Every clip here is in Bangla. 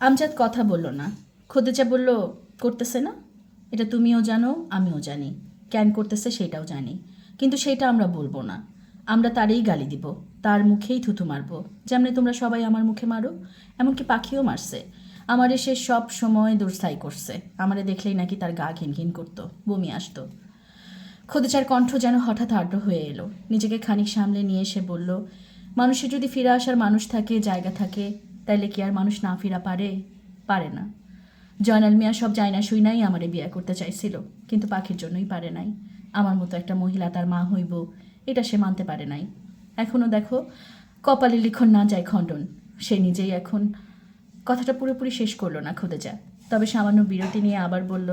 আমজাদ কথা বলল না। খোদেজা বলল, করতেছে না। এটা তুমিও জানো, আমিও জানি। ক্যান করতেছে সেটাও জানি। কিন্তু সেটা আমরা বলব না। আমরা তারই গালি দিব। তার মুখেই থুথু মারবো। যেমনি তোমরা সবাই আমার মুখে মারো, এমনকি পাখিও মারছে। আমারে সে সব সময় দুর্স্থায়ী করছে। আমারে দেখলেই নাকি তার গা ঘিন ঘিন করতো, বমি আসতো। খোদেচার কণ্ঠ যেন হঠাৎ আর্দ্র হয়ে এলো। নিজেকে খানিক সামলে নিয়ে এসে বলল, মানুষের যদি ফিরে আসার মানুষ থাকে, জায়গা থাকে তাইলে কি আর মানুষ না ফিরা পারে? পারে না। জয়নাল মিয়া সব যায় জায়না শুইনাই আমারে বিয়ে করতে চাইছিল, কিন্তু পাখির জন্যই পারে নাই। আমার মতো একটা মহিলা তার মা হইব, এটা সে মানতে পারে নাই। এখনও দেখো, কপালে লিখন না যায় খণ্ডন। সে নিজেই এখন কথাটা পুরোপুরি শেষ করল না খোদেজা। তবে সামান্য বিরতি নিয়ে আবার বলল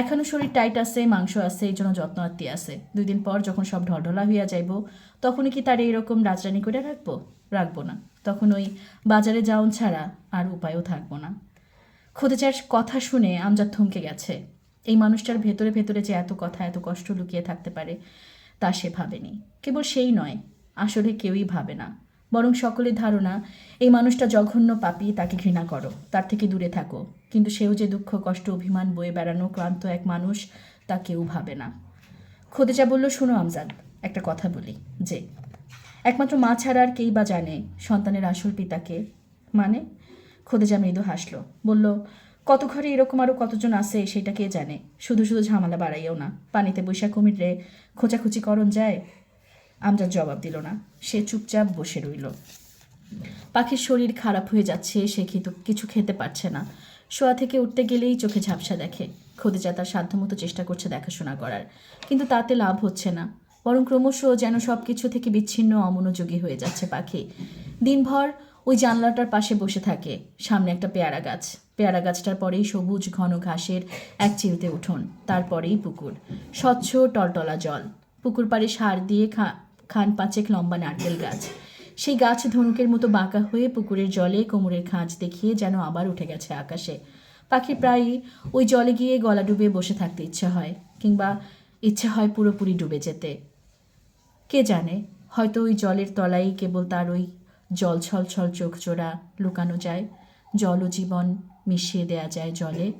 এখনও শরীর টাইট আছে, মাংস আছে এই জন্য যত্ন আত্মি আছে। দুই দিন পর যখন সব ঢলঢলা হইয়া যাইব, তখনই কি তার এইরকম রাজরানি করে রাখব? রাখব না। তখন ওই বাজারে যাওন ছাড়া আর উপায়ও থাকব না। খোদেচার কথা শুনে আমজাদ থমকে গেছে। এই মানুষটার ভেতরে ভেতরে যে এত কথা, এত কষ্ট লুকিয়ে থাকতে পারে, তা সে ভাবেনি। কেবল সেই নয়, আসলে কেউই ভাবে না। বরং সকলের ধারণা, এই মানুষটা জঘন্য পাপি, তাকে ঘৃণা করো, তার থেকে দূরে থাকো। কিন্তু সেও যে দুঃখ, কষ্ট, অভিমান, বয়ে বেড়ানো ক্লান্ত এক মানুষ, তা কেউ ভাবে না। খোদেজা বলল, শুনো আমজাদ, একটা কথা বলি যে একমাত্র মা ছাড়া আর কেই বা জানে সন্তানের আসল পিতাকে। মানে? খোদেজা মৃদু হাসলো। বলল, কত ঘরে এরকম আরও কতজন আছে সেটা কে জানে? শুধু শুধু ঝামেলা বাড়াইও না। পানিতে বৈশাখ কুমিরে খোঁচাখুচি করণ যায়? আমজাদ জবাব দিল না। সে চুপচাপ বসে রইল। পাখির শরীর খারাপ হয়ে যাচ্ছে, সে খেতে কিছু খেতে পারছে না। শোয়া থেকে উঠতে গেলেই চোখে ঝাপসা দেখে। খোদেজা তার সাধ্যমতো চেষ্টা করছে দেখাশোনা করার। কিন্তু তাতে লাভ হচ্ছে না। বরং ক্রমশ যেন সব কিছু থেকে বিচ্ছিন্ন অমনোযোগী হয়ে যাচ্ছে পাখি। দিনভর ওই জানলাটার পাশে বসে থাকে। সামনে একটা পেয়ারা গাছ। পেয়ারা গাছটার পরেই সবুজ ঘন ঘাসের এক চিরুতে উঠোন তারপরেই পুকুর। স্বচ্ছ টলটলা জল। পুকুর পাড়ে সার দিয়ে খা, খান পাঁচেক লম্বা নারকেল গাছ। সেই গাছ ধনুকের মতো বাঁকা হয়ে পুকুরের জলে কোমরের খাঁজ দেখিয়ে যেন আবার উঠে গেছে আকাশে। পাখি প্রায়ই ওই জলে গিয়ে গলা ডুবে বসে থাকতে ইচ্ছে হয়, কিংবা ইচ্ছে হয় পুরোপুরি ডুবে যেতে। কে জানে, হয়তো ওই জলের তলাই কেবল তার ওই জল ছল ছল চোখ জোড়া লুকানো যায় জল ও জীবন মিশিয়ে দেয়া যায় জলে।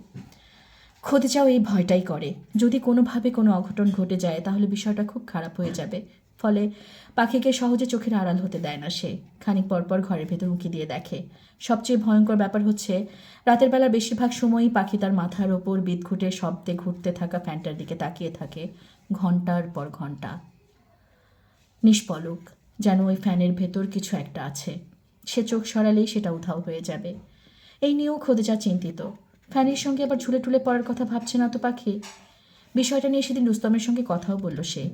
খোদেজাও এই ভয়টাই করে। যদি কোনোভাবে কোনো অঘটন ঘটে যায়, তাহলে বিষয়টা খুব খারাপ হয়ে যাবে। ফলে পাখিকে সহজে চোখের আড়াল হতে দেয় না সে। খানিক পরপর ঘরের ভেতর উঁকি দিয়ে দেখে। সবচেয়ে ভয়ঙ্কর ব্যাপার হচ্ছে, রাতের বেলা বেশিরভাগ সময়ই পাখি তার মাথার ওপর বিদঘুটে শব্দে ঘুরতে থাকা ফ্যানটার দিকে তাকিয়ে থাকে, ঘণ্টার পর ঘণ্টা। নিষ্পলক, যেন ওই ফ্যানের ভেতর কিছু একটা আছে। সে চোখ সরালেই সেটা উধাও হয়ে যাবে। এই নিয়েও খোদেজা চিন্তিত। ফ্যানের সঙ্গে আবার ঝুলে টুলে পড়ার কথা ভাবছে না তো পাখি? বিষয়টা নিয়ে সেদিন রুস্তমের সঙ্গে কথাও বলল সে।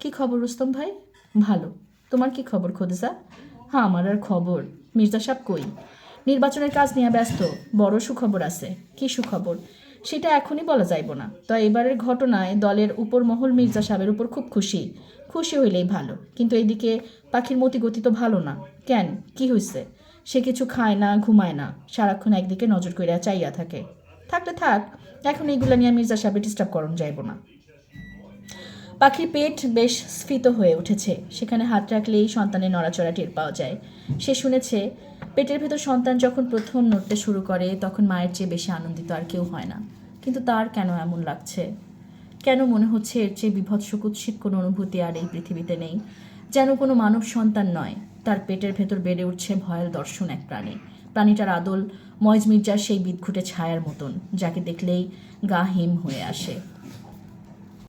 কি খবর রুস্তম ভাই? ভালো। তোমার কি খবর খোদেজা? হ্যাঁ আমার আর খবর। মির্জা সাহেব কই? নির্বাচনের কাজ নিয়ে ব্যস্ত। বড় সুখবর আছে। কি সুখবর? সেটা এখনই বলা যাইব না। তো এবারের ঘটনায় দলের উপর মহল মির্জা সাহেবের উপর খুব খুশি। খুশি হইলেই ভালো, কিন্তু এইদিকে পাখির মতিগতি তো ভালো না। কেন? কি হয়েছে সে কিছু খায় না, ঘুমায় না। সারাক্ষণ একদিকে নজর করিয়া চাইয়া থাকে। থাকলে থাক, এখন এইগুলা নিয়ে মির্জা সাহেব ডিস্টার্ব করণ যাইব না। পাখির পেট বেশ স্ফীত হয়ে উঠেছে। সেখানে হাত রাখলেই সন্তানের নড়াচড়া টের পাওয়া যায়। সে শুনেছে, পেটের ভেতর সন্তান যখন প্রথম নড়তে শুরু করে, তখন মায়ের চেয়ে বেশি আনন্দিত আর কেউ হয় না। কিন্তু তার কেন এমন লাগছে? কেন মনে হচ্ছে এর চেয়ে বিভৎস কুৎসিত কোনো অনুভূতি আর এই পৃথিবীতে নেই? যেন কোনো মানব সন্তান নয়। তার পেটের ভেতর বেড়ে উঠছে ভয়াল দর্শন এক প্রাণী। প্রাণীটার আদল ময়জ মির্জার সেই বিদঘুটে ছায়ার মতন, যাকে দেখলেই গা হিম হয়ে আসে।